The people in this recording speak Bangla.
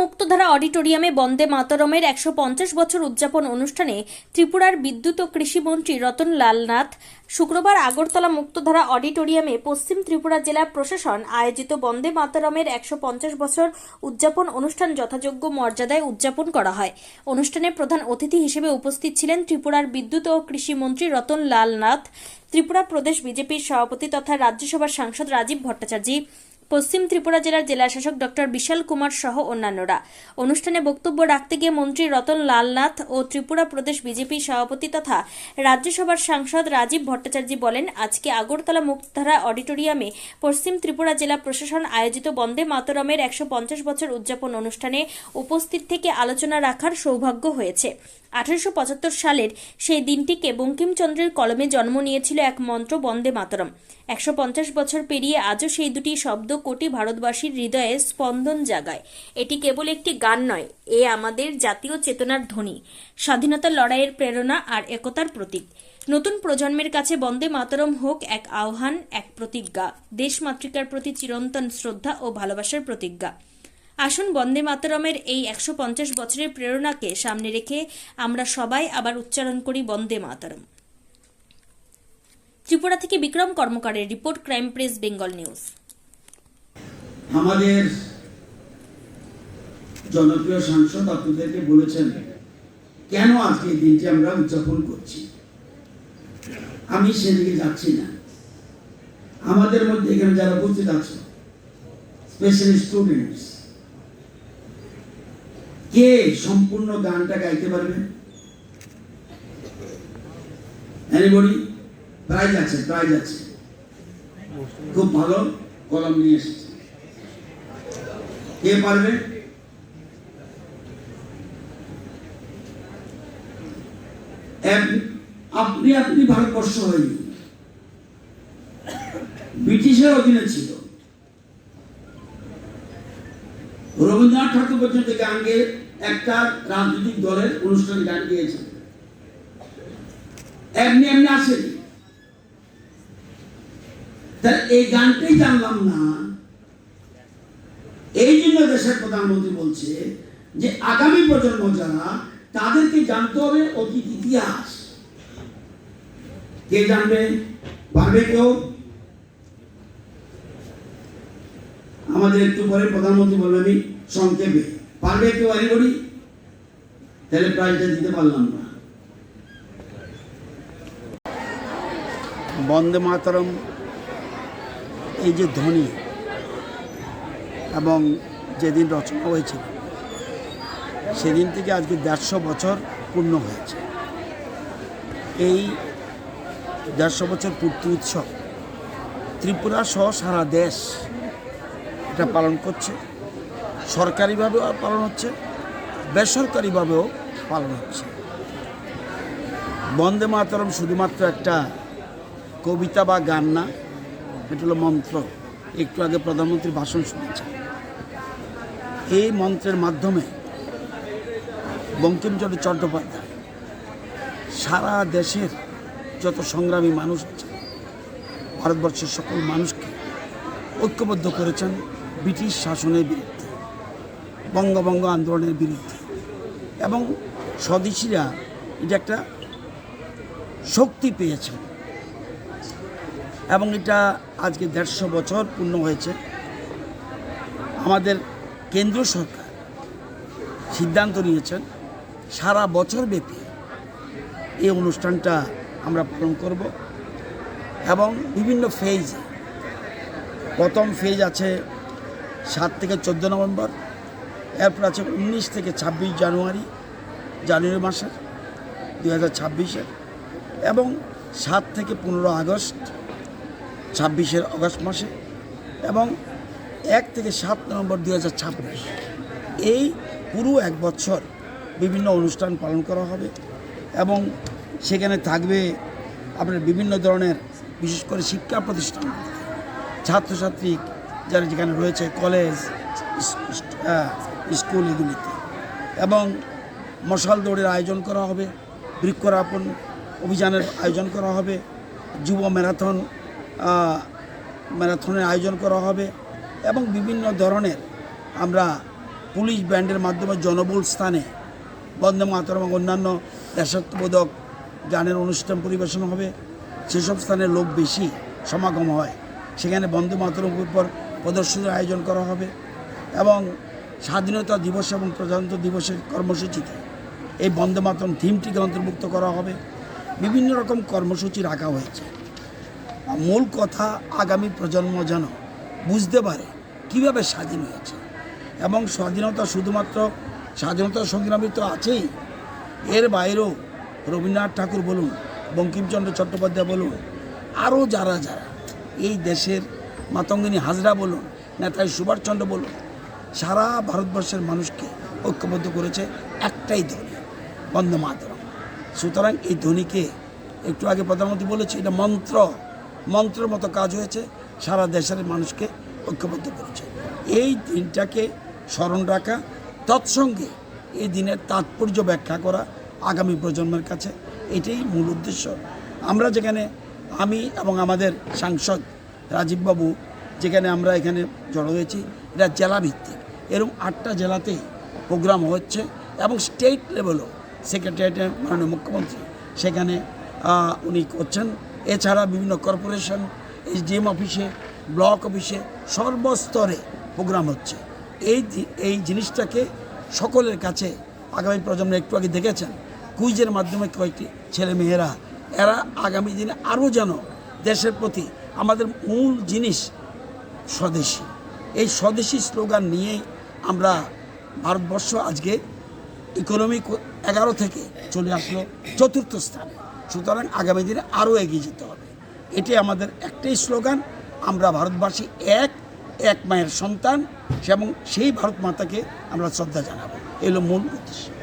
মুক্তধারা অডিটোরিয়ামে বন্দে মাতরমের একশো পঞ্চাশ বছর উদযাপন অনুষ্ঠানে ত্রিপুরার বিদ্যুৎ ও কৃষিমন্ত্রী রতন লালনাথ শুক্রবার আগরতলা মুক্তধারা অডিটোরিয়ামে পশ্চিম ত্রিপুরা জেলা প্রশাসন আয়োজিত বন্দে মাতরমের একশো পঞ্চাশ বছর উদযাপন অনুষ্ঠান যথাযোগ্য মর্যাদায় উদযাপন করা হয়। অনুষ্ঠানে প্রধান অতিথি হিসেবে উপস্থিত ছিলেন ত্রিপুরার বিদ্যুৎ ও কৃষিমন্ত্রী রতন লালনাথ ত্রিপুরা প্রদেশ বিজেপির সভাপতি তথা রাজ্যসভার সাংসদ রাজীব ভট্টাচার্য পশ্চিম ত্রিপুরা জেলার জেলাশাসক ডক্টর বিশাল কুমার সহ অন্যান্যরা। অনুষ্ঠানে বক্তব্য রাখতে গিয়ে মন্ত্রী রতন লালনাথ ও ত্রিপুরা প্রদেশ বিজেপি সভাপতি তথা রাজ্যসভার সাংসদ রাজীব ভট্টাচার্য বলেন, আজকে আগরতলা মুক্তধারা অডিটোরিয়ামে পশ্চিম ত্রিপুরা জেলা প্রশাসন আয়োজিত বন্দে মাতরমের একশো পঞ্চাশ বছর উদযাপন অনুষ্ঠানে উপস্থিত থেকে আলোচনা রাখার সৌভাগ্য হয়েছে। আঠারোশো পঁচাত্তর সালের সেই দিনটিকে বঙ্কিমচন্দ্রের কলমে জন্ম নিয়েছিল এক মন্ত্র বন্দে মাতরম। একশো পঞ্চাশ বছর পেরিয়ে আজও সেই দুটি শব্দ কোটি ভারতবাসীর হৃদয়ে স্পন্দন জাগায়। এটি কেবল একটি গান নয়, এ আমাদের জাতীয় চেতনার ধ্বনি স্বাধীনতার লড়াইয়ের প্রেরণা আর একতার প্রতীক। নতুন প্রজন্মের কাছে বন্দে মাতরম হোক এক আহ্বান, এক প্রতিজ্ঞা দেশমাতৃকার প্রতি চিরন্তন শ্রদ্ধা ও ভালোবাসার প্রতিজ্ঞা। আসুন বন্দে মাতরমের এই একশো পঞ্চাশ বছরের প্রেরণাকে সামনে রেখে আমরা সবাই আবার উচ্চারণ করি বন্দে মাতরম। ত্রিপুরা থেকে Bikram কর্মকারের report, crime press, Bengal news. আমাদের জনপ্রিয় সাংসদ আপনাদেরকে বলেছেন, কেন আজকে দিনটি আমরা উদযাপন করছি? আমি সেদিকে যাচ্ছি না। আমাদের মধ্যে এখানে যারা উপস্থিত আছে স্পেশালি স্টুডেন্টস কে সম্পূর্ণ গানটা গাইতে পারবে? এনিবডি প্রাইজ আছে প্রাইজ আছে। খুব ভালো কলম নিয়ে এসেছে। কে পারবে? আপনি আপনি ভারতবর্ষ হয়নি ব্রিটিশের অধীনে ছিল। রবীন্দ্রনাথ ঠাকুর পর্যন্ত গান গেয়ে একটা রাজনৈতিক দলের অনুষ্ঠানে গান গিয়েছেন। এমনি এমনি আসেনি। তা এই গানটাই জানলাম না। দেশের প্রধানমন্ত্রী বলছে যে আগামী প্রজন্ম যারা, তাদেরকে জানতে হবে অতীত ইতিহাস। কে জানবে? পারবে কেউ? আমাদের একটু পরে প্রধানমন্ত্রী বলবে, আমি সংক্ষেপে। পারবে কেউ এনিবডি তাহলে প্রাইজটা দিতে পারলাম না। বন্দে মাতরম, এই যে ধ্বনি এবং যেদিন রচনা হয়েছিল, সেদিন থেকে আজকে দেড়শো বছর পূর্ণ হয়েছে। এই দেড়শো বছর পূর্তি উৎসব ত্রিপুরা সহ সারা দেশ এটা পালন করছে। সরকারিভাবেও পালন হচ্ছে, বেসরকারিভাবেও পালন হচ্ছে। বন্দে মাতরম শুধুমাত্র একটা কবিতা বা গান না, এটা হলো মন্ত্র। একটু আগে প্রধানমন্ত্রী ভাষণ শুনেছেন। এই মন্ত্রের মাধ্যমে বঙ্কিমচন্দ্র চট্টোপাধ্যায় সারা দেশের যত সংগ্রামী মানুষ আছে, ভারতবর্ষের সকল মানুষকে ঐক্যবদ্ধ করেছেন ব্রিটিশ শাসনের বিরুদ্ধে বঙ্গবঙ্গ আন্দোলনের বিরুদ্ধে। এবং স্বদেশীরা এটা একটা শক্তি পেয়েছেন। এবং এটা আজকে দেড়শো বছর পূর্ণ হয়েছে। আমাদের কেন্দ্রীয় সরকার সিদ্ধান্ত নিয়েছেন, সারা বছর ব্যাপী এই অনুষ্ঠানটা আমরা পালন করব এবং বিভিন্ন ফেজ প্রথম ফেজ আছে সাত থেকে চোদ্দ নভেম্বর, এরপর আছে উনিশ থেকে ছাব্বিশ জানুয়ারি জানুয়ারি মাসের, দুই হাজার ছাব্বিশের এবং সাত থেকে পনেরো আগস্ট, ছাব্বিশের অগস্ট মাসে এবং এক থেকে সাত নভেম্বর দুই হাজার ছাব্বিশ। এই পুরো এক বছর বিভিন্ন অনুষ্ঠান পালন করা হবে এবং সেখানে থাকবে আপনার বিভিন্ন ধরনের, বিশেষ করে শিক্ষা প্রতিষ্ঠান, ছাত্রছাত্রী যারা যেখানে রয়েছে, কলেজ, স্কুল এগুলিতে। এবং মশাল দৌড়ের আয়োজন করা হবে, বৃক্ষরোপণ অভিযানের আয়োজন করা হবে, যুব ম্যারাথন ম্যারাথনের আয়োজন করা হবে এবং বিভিন্ন ধরনের আমরা পুলিশ ব্যান্ডের মাধ্যমে জনবহুল স্থানে বন্দে মাতরম এবং অন্যান্য দেশাত্মবোধক গানের অনুষ্ঠান পরিবেশন হবে। সেসব স্থানে লোক বেশি সমাগম হয়। সেখানে বন্দে মাতরম উপর প্রদর্শনীর আয়োজন করা হবে এবং স্বাধীনতা দিবস এবং প্রজাতন্ত্র দিবসের কর্মসূচিতে এই বন্দে মাতরম থিমটিকে অন্তর্ভুক্ত করা হবে। বিভিন্ন রকম কর্মসূচি রাখা হয়েছে। মূল কথা আগামী প্রজন্ম যেন বুঝতে পারে কীভাবে স্বাধীন হয়েছে। এবং স্বাধীনতা শুধুমাত্র স্বাধীনতা সংগ্রামী তো আছেই। এর বাইরেও রবীন্দ্রনাথ ঠাকুর বলুন, বঙ্কিমচন্দ্র চট্টোপাধ্যায় বলুন, আরও যারা যারা, এই দেশের মাতঙ্গিনী হাজরা বলুন, নেতাজি সুভাষচন্দ্র বলুন, সারা ভারতবর্ষের মানুষকে ঐক্যবদ্ধ করেছে একটাই ধ্বনি, বন্দে মাতরম। সুতরাং এই ধ্বনিকে একটু আগে প্রধানমন্ত্রী বলেছে, এটা মন্ত্র, মন্ত্রের মতো কাজ হয়েছে। সারা দেশের মানুষকে ঐক্যবদ্ধ করেছে। এই দিনটাকে স্মরণ রাখা, তৎসঙ্গে এই দিনের তাৎপর্য ব্যাখ্যা করা আগামী প্রজন্মের কাছে এটাই মূল উদ্দেশ্য। আমরা যেখানে, আমি এবং আমাদের সাংসদ রাজীববাবু যেখানে আমরা এখানে জড়ো হয়েছি, এটা জেলা ভিত্তিক এরকম আটটা জেলাতেই প্রোগ্রাম হচ্ছে এবং স্টেট লেভেলও সেক্রেটারিয়েটের মাননীয় মুখ্যমন্ত্রী সেখানে উনি করছেন। এছাড়া বিভিন্ন কর্পোরেশন এসডিএম অফিসে ব্লক অফিসে সর্বস্তরে প্রোগ্রাম হচ্ছে। এই এই জিনিসটাকে সকলের কাছে আগামী প্রজন্ম একটু আগে দেখেছেন। কুইজের মাধ্যমে কয়েকটি ছেলে মেয়েরা, এরা আগামী দিনে আরও যেন দেশের প্রতি আমাদের মূল জিনিস স্বদেশী। এই স্বদেশী স্লোগান নিয়েই আমরা ভারতবর্ষ আজকে ইকোনমিক এগারো থেকে চলে আসলো চতুর্থ স্থানে। সুতরাং আগামী দিনে আরও এগিয়ে যেতে হবে। এটি আমাদের একটাই স্লোগান, আমরা ভারতবাসী এক এক মায়ের সন্তান, এবং সেই ভারত মাতাকে আমরা শ্রদ্ধা জানাব। এলো মূল উদ্দেশ্য।